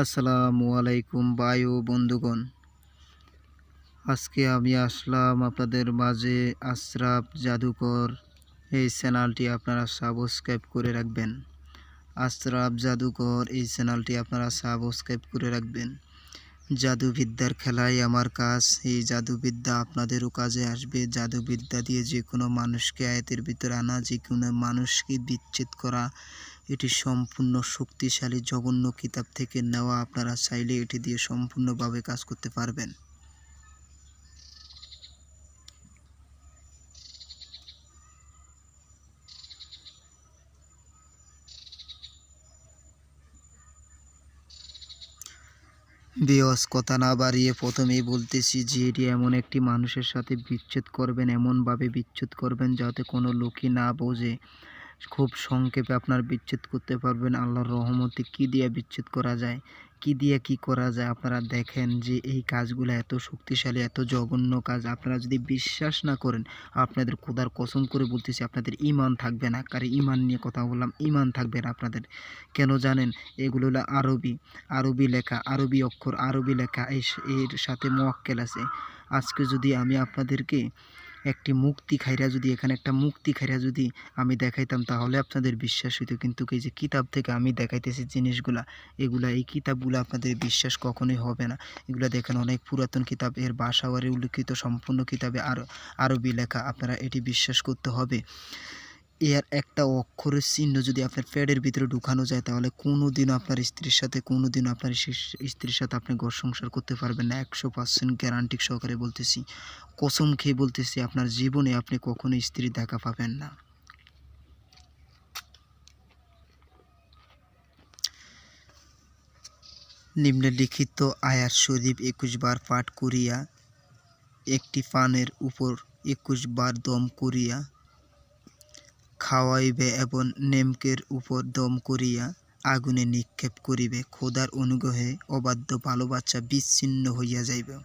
আসসালামু আলাইকুম বায়ু বন্ধুগণ। আজকে আমি আসলাম আপনাদের মাঝে আশরাফ জাদুকর। এই চ্যানেলটি আপনারা সাবস্ক্রাইব করে রাখবেন। আশরাফ জাদুকর, এই চ্যানেলটি আপনারা সাবস্ক্রাইব করে রাখবেন। জাদুবিদ্যার খেলায় আমার কাজ, এই জাদুবিদ্যা আপনাদেরও কাজে আসবে। জাদুবিদ্যা দিয়ে যে কোনো মানুষকে আয়তের ভিতরে আনা, যে কোনো মানুষকে বিচ্ছেদ করা, এটি সম্পূর্ণ শক্তিশালী, জঘন্য কিতাব থেকে নেওয়া, আপনারা চাইলে এটি দিয়ে সম্পূর্ণভাবে কাজ করতে পারবেন। বিয়স কথা না বাড়িয়ে প্রথমেই বলতেছি যে এটি এমন একটি মানুষের সাথে বিচ্ছেদ করবেন, এমনভাবে বিচ্ছেদ করবেন যাতে কোনো লোকই না বোঝে। খুব সংক্ষেপে আপনার বিচ্ছেদ করতে পারবেন, আল্লাহর রহমতে কি দিয়ে বিচ্ছেদ করা যায়? কি দিয়ে কি করা যায়? আপনারা দেখেন যে এই কাজগুলো এত শক্তিশালী, এত জঘন্য কাজ আপনারা যদি বিশ্বাস না করেন, আপনাদের খোদার কসম করে বলতেছি, আপনাদের ইমান থাকবে না। কারণ ইমান নিয়ে কথা বললাম ইমান থাকবে না আপনাদের। কেন জানেন? এগুলো হলো আরবি আরবি লেখা, আরবি অক্ষর, আরবি লেখা এর সাথে মোয়াক্কেল আছে। আজকে যদি আমি আপনাদেরকে একটি মুক্তি খাইরা যদি, এখানে একটা মুক্তি খাইরা যদি আমি দেখাইতাম, তাহলে আপনাদের বিশ্বাস হইতো। কিন্তু এই যে কিতাব থেকে আমি দেখাইতেছি জিনিসগুলা, এগুলা, এই কিতাবগুলো আপনাদের বিশ্বাস কখনোই হবে না। এগুলো দেখেন অনেক পুরাতন কিতাব, এর বাসাওয়ারে উল্লিখিত সম্পূর্ণ কিতাবে আরও, আরবি লেখা, আপনারা এটি বিশ্বাস করতে হবে। এর একটা অক্ষরের চিহ্ন যদি আপনার প্যাডের ভিতরে ঢুকানো যায়, তাহলে কোনো দিনও আপনার স্ত্রীর সাথে কোনো দিনও আপনার স্ত্রীর সাথে আপনি ঘর সংসার করতে পারবেন না। একশো পার্সেন্ট গ্যারান্টি সহকারে বলতেছি। কসম খেয়ে বলতেছি, আপনার জীবনে আপনি কখনো স্ত্রী দেখা পাবেন না। নিম্নলিখিত আয়ার শরীফ একুশ বার পাঠ করিয়া, একটি পানের উপর একুশ বার দম করিয়া খাওয়াইবে এবং নেমকের উপর দম করিয়া আগুনে নিক্ষেপ করিবে। খোদার অনুগ্রহে অবাধ্য ভালো বাচ্চা বিচ্ছিন্ন হইয়া যাইবে।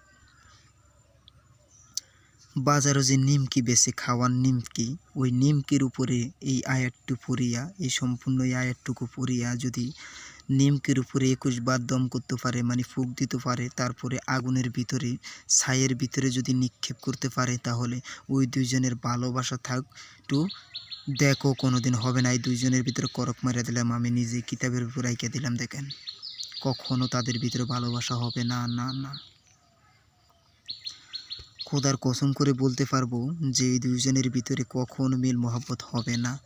বাজারও যে নিমকি বেছে খাওয়ার নিমকি, ওই নিমকির উপরে এই আয়াতটু পড়িয়া, এই সম্পূর্ণ এই আয়াতটুকু পড়িয়া যদি নিমকির উপরে একুশ বার দম করতে পারে মানে ফুক দিতে পারে, তারপরে আগুনের ভিতরে, ছাইয়ের ভিতরে যদি নিক্ষেপ করতে পারে, তাহলে ওই দুইজনের ভালোবাসা থাক, একটু দেখো কোনো দিন হবে না, এই দুইজনের ভিতরে করক মারা দিলাম, আমি নিজে কিতাবের উপর আইকে দিলাম, দেখেন। কখনো তাদের ভিতরে ভালোবাসা হবে না না না। খোদার কসম করে বলতে পারব যে, এই দুইজনের ভিতরে কখনো মিল মহব্বত হবে না।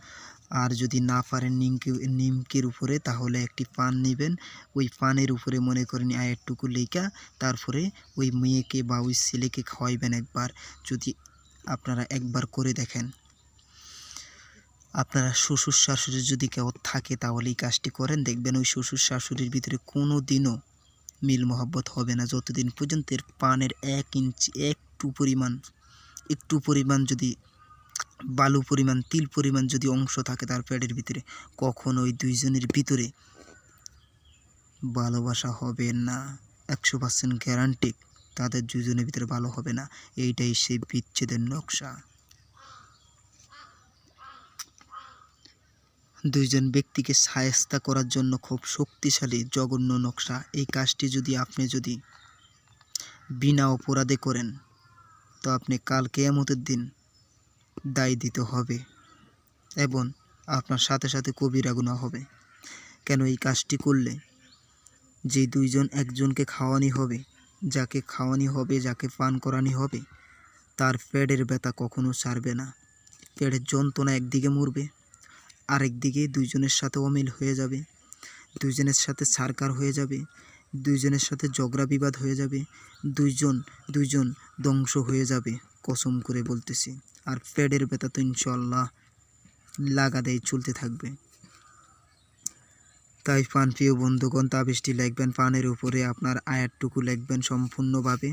আর যদি না পারেন নিমকি, নিমকির উপরে, তাহলে একটি পান নেবেন। ওই পানের উপরে মনে করেন আয়েরটুকু লেখা, তারপরে ওই মেয়েকে বা ওই ছেলেকে খাওয়াইবেন একবার। যদি আপনারা একবার করে দেখেন। আপনারা শ্বশুর শাশুড়ি যদি কেউ থাকে তাহলে এই কাজটি করেন। দেখবেন ওই শ্বশুর শাশুড়ির ভিতরে কোনো দিনও মিল মহব্বত হবে না। যতদিন পর্যন্ত এর পানের এক ইঞ্চি, একটু পরিমাণ একটু পরিমাণ যদি বালু পরিমাণ, তিল পরিমাণ যদি অংশ থাকে তার প্যাডের ভিতরে, কখন ওই দুইজনের ভিতরে ভালোবাসা হবে না। একশো পার্সেন্ট গ্যারান্টি তাদের দুজনের ভিতরে ভালো হবে না। এইটাই সেই বিচ্ছেদের নকশা। দুইজন ব্যক্তিকে সায়স্তা করার জন্য খুব শক্তিশালী, জঘন্য নকশা। এই কাজটি যদি আপনি যদি বিনা অপরাধে করেন, তো আপনি কাল কেয়ামতের দিন দায় দিতে হবে এবং আপনার সাথে সাথে কবিরা গুণা হবে। কেন এই কাজটি করলে? যে দুইজন একজনকে খাওয়ানি হবে, যাকে খাওয়ানি হবে, যাকে পান করানি হবে, তার পেটের ব্যথা কখনো ছাড়বে না। পেটের যন্ত্রণা একদিকে মরবে আরেক দিকে দুইজনের সাথে অমিল হয়ে যাবে। দুইজনের সাথে সারকার হয়ে যাবে। দুইজনের সাথে ঝগড়া বিবাদ হয়ে যাবে। দুইজন দুইজন ধ্বংস হয়ে যাবে, কসম করে বলতেছি। আর পেডের ব্যথা তো ইনশাল্লাহ লাগা দেয় চলতে থাকবে। তাই পান প্রিয় বন্ধুগণ, তাবিজটি লিখবেন পানের উপরে আপনার আয়ারটুকু লিখবেন সম্পূর্ণভাবে।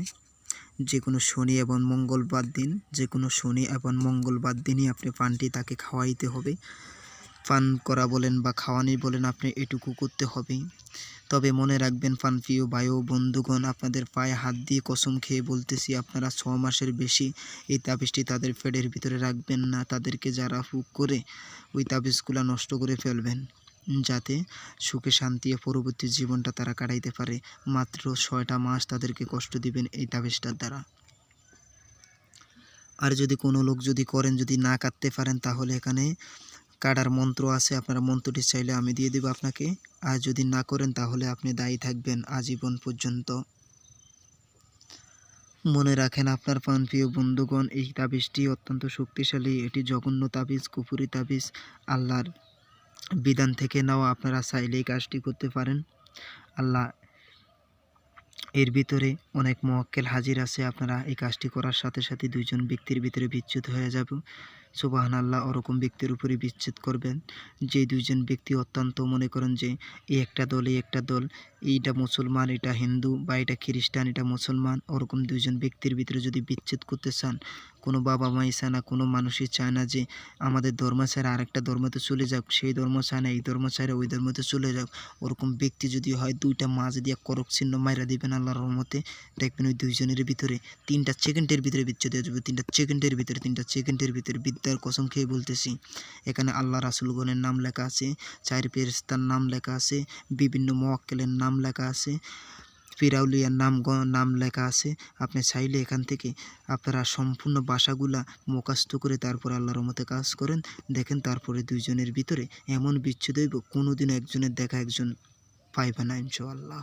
যে কোনো শনি এবং মঙ্গলবার দিন যে কোনো শনি এবং মঙ্গলবার দিনই আপনি পানটি তাকে খাওয়াইতে হবে। পান করা বলেন বা খাওয়ানি বলেন আপনি এটুকু করতে হবে। তবে মনে রাখবেন পান প্রিয় বায়ু বন্ধুগণ, আপনাদের পায়ে হাত দিয়ে কসম খেয়ে বলতেছি, আপনারা ছ মাসের বেশি এই তাবিজটি তাদের পেটের ভিতরে রাখবেন না। তাদেরকে যারা হুক করে ওই তাবিজগুলো নষ্ট করে ফেলবেন, যাতে সুখে শান্তি পরবর্তী জীবনটা তারা কাটাইতে পারে। মাত্র ছয়টা মাস তাদেরকে কষ্ট দিবেন এই তাবিজটার দ্বারা। আর যদি কোনো লোক যদি করেন, যদি না কাটতে পারেন, তাহলে এখানে কাটার মন্ত্র আছে, আপনারা মন্ত্রটি চাইলে আমি দিয়ে দেবো আপনাকে। আর যদি না করেন, তাহলে আপনি দায়ী থাকবেন আজীবন পর্যন্ত। মনে রাখেন, আপনার প্রাণপ্রিয় বন্ধুগণ, এই তাবিজটি অত্যন্ত শক্তিশালী। এটি জঘন্য তাবিজ কুপুরি তাবিজ। আল্লাহর বিধান থেকে নেওয়া, আপনারা চাইলেই কাজটি করতে পারেন। আল্লাহ এর ভিতরে অনেক মোয়াক্কেল হাজির আছে। আপনারা এই কাজটি করার সাথে সাথে দুইজন ব্যক্তির ভিতরে বিচ্ছেদ হয়ে যাবে। সুবাহান আল্লাহ ওরকম ব্যক্তির উপরে বিচ্ছেদ করবেন। যে দুইজন ব্যক্তি অত্যন্ত মনে করেন যে এই একটা দল এই একটা দল, এইটা মুসলমান, এটা হিন্দু বা এটা খ্রিস্টান, এটা মুসলমান, ওরকম দুইজন ব্যক্তির ভিতরে যদি বিচ্ছেদ করতে চান কোনো বাবা মাই চায় না, কোনো মানুষই চায় না যে আমাদের ধর্ম ছাড়া আরেকটা ধর্মতে চলে যাক। সেই ধর্ম চায় না, এই ধর্ম ছাড়া ওই ধর্মতে চলে যাক। ওরকম ব্যক্তি যদি হয়, দুইটা মাছ দিয়ে করক চিহ্ন মাইরা দিবেন আল্লাহর রহমতে। দেখবেন ওই দুইজনের ভিতরে তিনটা সেকেন্ডের ভিতরে বিচ্ছেদ হয়ে যাবে। তিনটা সেকেন্ডের ভিতরে, তিনটা সেকেন্ডের ভিতরে বিদ্যার কসম খেয়ে বলতেছি। এখানে আল্লাহ রাসুলগণের নাম লেখা আছে, চার পেরেস্তার নাম লেখা আছে, বিভিন্ন মোয়াক্কেলের নাম লেখা আছে। ফিরাউলিয়ার নাম নাম লেখা আছে। আপনি চাইলে এখান থেকে আপনারা সম্পূর্ণ বাসাগুলা মুখাস্ত করে তারপর আল্লাহর মতে কাজ করেন। দেখেন তারপরে দুইজনের ভিতরে এমন বিচ্ছেদ হইব কোনোদিন একজনের দেখা একজন পাইবে না, ইনশাআল্লাহ।